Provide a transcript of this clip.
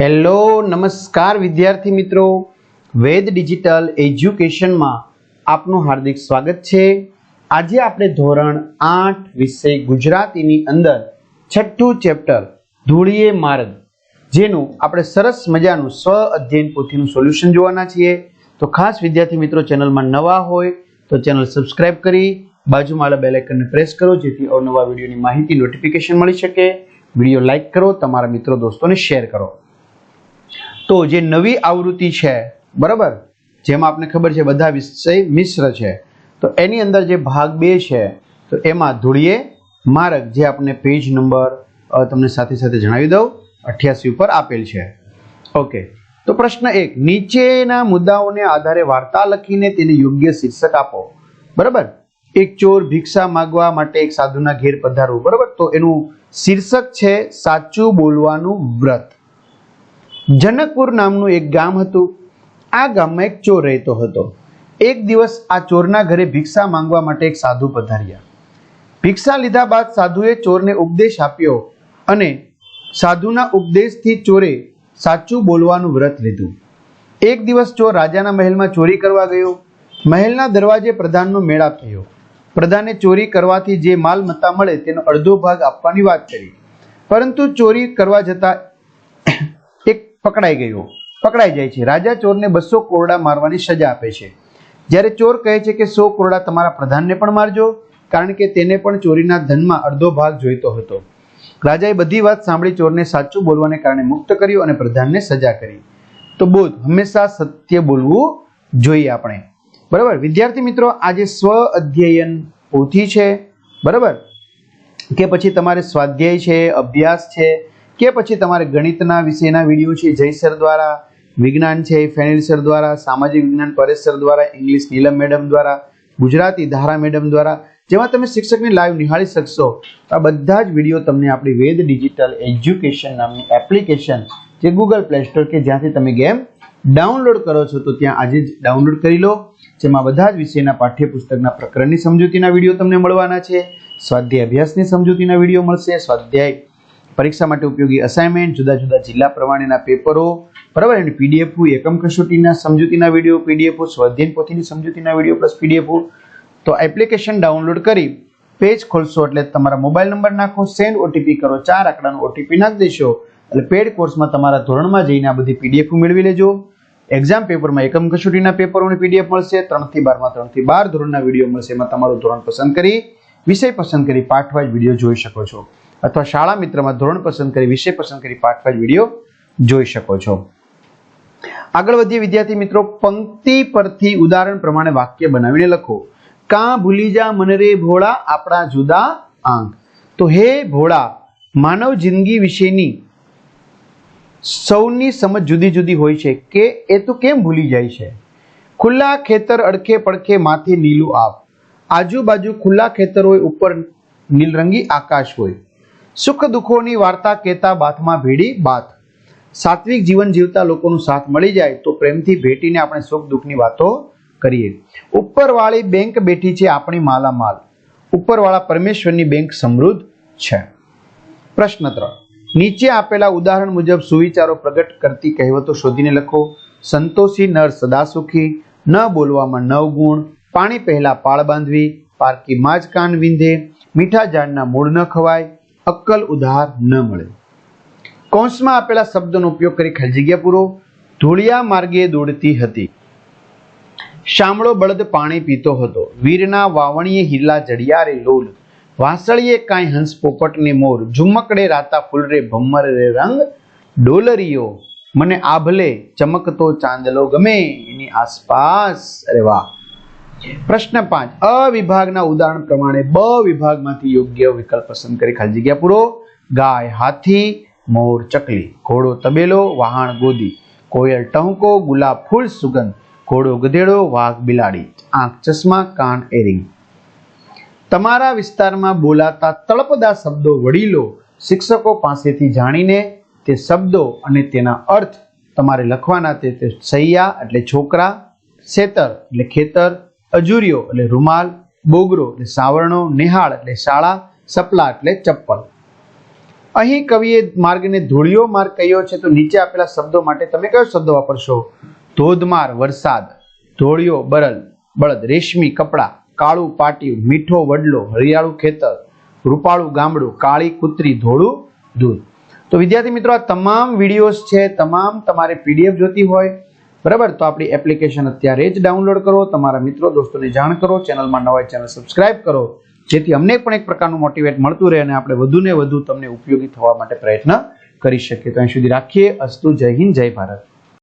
Hello, નમસ્કાર વિદ્યાર્થી મિત્રો. વેદ ડિજિટલ એજ્યુકેશનમાં આપનું હાર્દિક સ્વાગત છે. આજે આપણે ધોરણ આઠ વિષય ગુજરાતીની અંદર છઠ્ઠું ચેપ્ટર, ધૂળીએ માર્ગ જેનું આપણે સરસ મજાનું સ્વ અધ્યયન પોથીનું સોલ્યુશન જોવાના છીએ. તો ખાસ વિદ્યાર્થી મિત્રો, ચેનલમાં નવા હોય તો ચેનલ સબસ્ક્રાઇબ કરી, બાજુમાં બેલ આઇકનને પ્રેસ કરો, જેથી અવનવા વિડીયોની માહિતી નોટિફિકેશન મળી શકે. વીડિયો લાઇક કરો, તમારા મિત્રો, દોસ્તોને શેર કરો. તો જે નવી આવૃત્તિ છે, બરાબર? જેમાં આપને ખબર છે બધા વિષય મિશ્ર છે. તો એની અંદર જે ભાગ બે છે, તો એમાં ધૂળીએ માર્ગ જે આપને પેજ નંબર તમને સાથે સાથે જણાવી દઉં, અઠ્યાસી ઉપર આપેલ છે. ઓકે તો પ્રશ્ન એક, નીચેના મુદ્દાઓને આધારે વાર્તા લખીને તેને યોગ્ય શીર્ષક આપો. બરાબર? એક ચોર ભિક્ષા માગવા માટે એક સાધુના ઘેર પધારવું બરાબર? તો એનું શીર્ષક છે, સાચું બોલવાનું વ્રત. જનકપુર નામનું એક ગામ હતું. આ ગામમાં એક ચોર રહેતો હતો. એક દિવસ આ ચોરના ઘરે ભિક્ષા માંગવા માટે એક સાધુ પધાર્યા. ભિક્ષા લીધા બાદ સાધુએ ચોરને ઉપદેશ આપ્યો અને સાધુના ઉપદેશથી ચોરે સાચું બોલવાનું વ્રત લીધું. એક દિવસ ચોર રાજાના મહેલમાં ચોરી કરવા ગયો. મહેલના દરવાજે પ્રધાનનો મેળાપ થયો. પ્રધાને ચોરી કરવાથી જે માલ મત્તા મળે તેનો અડધો ભાગ આપવાની વાત કરી. પરંતુ ચોરી કરવા જતા પકડાઈ ગયો. પકડાઈ જાય છે. રાજા ચોરને બસો કોરડા મારવાની સજા આપે છે. જ્યારે ચોર કહે છે કે સો કોરડા તમારા પ્રધાનને પણ મારજો, કારણ કે તેને પણ ચોરીના ધનમાં અડધો ભાગ જોઈતો હતો. રાજાએ બધી વાત સાંભળી ચોરને સાચું બોલવાને કારણે મુક્ત કર્યો અને પ્રધાનને સજા કરી. તો બોધ, હંમેશા સત્ય બોલવું જોઈએ આપણે. બરાબર? વિદ્યાર્થી મિત્રો, આજે સ્વ અધ્યયન પોથી છે. બરાબર? કે પછી તમારે સ્વાધ્યાય છે, અભ્યાસ છે કે પછી તમારે ગણિતના વિષયના વીડિયો છે, જય સર દ્વારા વિજ્ઞાન છે, ફેનિલ સર દ્વારા, સામાજિક વિજ્ઞાન પરેશ સર દ્વારા, ઇંગ્લિશ નીલમ મેડમ દ્વારા, ગુજરાતી ધારા મેડમ દ્વારા, જેમાં તમે શિક્ષકની લાઈવ નિહાળી શકશો. આ બધા જ વીડિયો તમને આપણી વેદ ડિજિટલ એજ્યુકેશન નામની એપ્લિકેશન જે ગૂગલ પ્લે સ્ટોર કે જ્યાંથી તમે ગેમ ડાઉનલોડ કરો છો, તો ત્યાં આજે જ ડાઉનલોડ કરી લો, જેમાં બધા જ વિષયના પાઠ્યપુસ્તકના પ્રકરણની સમજૂતીના વીડિયો તમને મળવાના છે. સ્વાધ્યાય અભ્યાસની સમજૂતીના વીડિયો મળશે, સ્વાધ્યાય પરીક્ષા માટે ઉપયોગી અસાઇનમેન્ટ જુદા જુદા જિલ્લા પ્રમાણેના પેપરો, બરાબર? એની પીડીએફ એકમ કસોટીના સમજૂતીના વીડિયો પીડીએફ સ્વાધ્યાયન પોથીની સમજૂતીના વીડિયો પ્લસ પીડીએફ તો એપ્લિકેશન ડાઉનલોડ કરી પેજ ખોલશો એટલે તમારા મોબાઈલ નંબર નાખો સેન્ડ ઓટીપી કરો, ચાર આંકડાનો ઓટીપી નાખી દેશો. એટલે પેડ કોર્સમાં તમારા ધોરણમાં જઈને આ બધી પીડીએફ મેળવી લેજો. એક્ઝામ પેપરમાં એકમ કસોટીના પેપરોની પીડીએફ મળશે. ત્રણથી બારમાં ત્રણથી બાર ધોરણના વીડિયો મળશે. એમાં તમારું ધોરણ પસંદ કરી, વિષય પસંદ કરી, પાઠ વાઇઝ વીડિયો જોઈ શકો છો. અથવા શાળા મિત્રમાં ધોરણ પસંદ કરી, વિષય પસંદ કરી પાઠ વાઇઝ વીડિયો જોઈ શકો છો. આગળ વધીએ વિદ્યાર્થી મિત્રો, પંક્તિ પરથી ઉદાહરણ પ્રમાણે વાક્ય બનાવીને લખો. કાં ભૂલી જા મને રે ભોળા આપણા જુદા આંક તો હે ભોળા, માનવ જિંદગી વિશેની સૌની સમજ જુદી જુદી હોય છે. કે, એ તું કેમ ભૂલી જાય છે? ખુલ્લા ખેતર અડખે પડખે માથે નીલું આપ આજુબાજુ ખુલ્લા ખેતર હોય, ઉપર નીલરંગી આકાશ હોય. સુખ દુઃખોની વાર્તા કહેતા બાથમાં ભેડી બાત સાત્વિક જીવન જીવતા લોકોનો સાથ મળી જાય તો પ્રેમથી ભેટીને આપણે સુખ દુઃખની વાતો કરીએ. ઉપરવાળી બેંક બેઠી છે આપણી માલામાલ. ઉપરવાળા પરમેશ્વરની બેંક સમૃદ્ધ છે. પ્રશ્ન ત્રણ. નીચે આપેલા ઉદાહરણ મુજબ સુવિચારો પ્રગટ કરતી કહેવતો શોધીને લખો. સંતોષી નર સદા સુખી ન બોલવામાં નવ ગુણ પાણી પહેલા પાળ બાંધવી, પારકી માજ કાન વિંધે, મીઠા ઝાડના મૂળ ન ખવાય અક્કલ ઉધાર ન મળે. કૌંસમાં આપેલા શબ્દનો ઉપયોગ કરી ખાલી જગ્યા પૂરો ધૂળિયા માર્ગે દોડતી હતી. શામળો બળદ પાણી પીતો હતો. વીરના વાવણીએ હિલ્લા જડિયારે લોલ. વાસળીએ કાંઈ હંસ પોપટને મોર. ઝુમકડે રાતા ફૂલ રે ભમ્મર રે રંગ. ડોલરીઓ, મને આભલે ચમકતો ચાંદલો ગમે, એની આસપાસ. અરે વાહ. પ્રશ્ન પાંચ. અ વિભાગના ઉદાહરણ પ્રમાણે બ વિભાગમાંથી યોગ્ય વિકલ્પ પસંદ કરી ખાલી જગ્યા પૂરો. ગાય, હાથી, મોર, ચકલી. ઘોડો, તબેલો, વહાણ, ગોદી. કોયલ, ટહુકો, ગુલાબ, ફૂલ, સુગંધ. ઘોડો, ગધેડો, વાઘ, બિલાડી. આંખ, ચશ્મા, કાન, એરિંગ. તમારા વિસ્તારમાં બોલાતા તળપદા શબ્દો વડીલો, શિક્ષકો પાસેથી જાણીને તે શબ્દો અને તેના અર્થ તમારે લખવાના તે સૈયા એટલે છોકરા સેતર એટલે ખેતર અજુરિયો એટલે રૂમાલ, બોગરો એટલે સાવરણો, નિહાળ એટલે શાળા, સપલા એટલે ચપ્પલ. અહીં કવિએ માર્ગને ધૂળિયો માર્ગ કહ્યો છે, તો નીચે આપેલા શબ્દો માટે તમે કયો શબ્દ વાપરશો? ધોધમાર, વરસાદ, ધોળિયો, બરલ, બળદ, રેશમી, કપડાં, કાળું પાટિયું, મીઠો વડલો, હરિયાળું ખેતર, રૂપાળું ગામડું, કાળી કૂતરી, ધોળું દૂધ. તો વિદ્યાર્થી મિત્રો, આ તમામ વિડીયોઝ છે, તમામ તમારે પીડીએફ જોતી હોય બરાબર? તો આપણી એપ્લિકેશન અત્યારે જ ડાઉનલોડ કરો, તમારા મિત્રો દોસ્તોને જાણ કરો, ચેનલમાં નવા ચેનલ સબસ્ક્રાઇબ કરો, જેથી અમને પણ એક પ્રકારનું મોટિવેટ મળતું રહે અને આપણે વધુ ને વધુ તમને ઉપયોગી થવા માટે પ્રયત્ન કરી શકીએ. તો અહીં સુધી રાખીએ. અસ્તુ, જય હિન્દ, જય ભારત.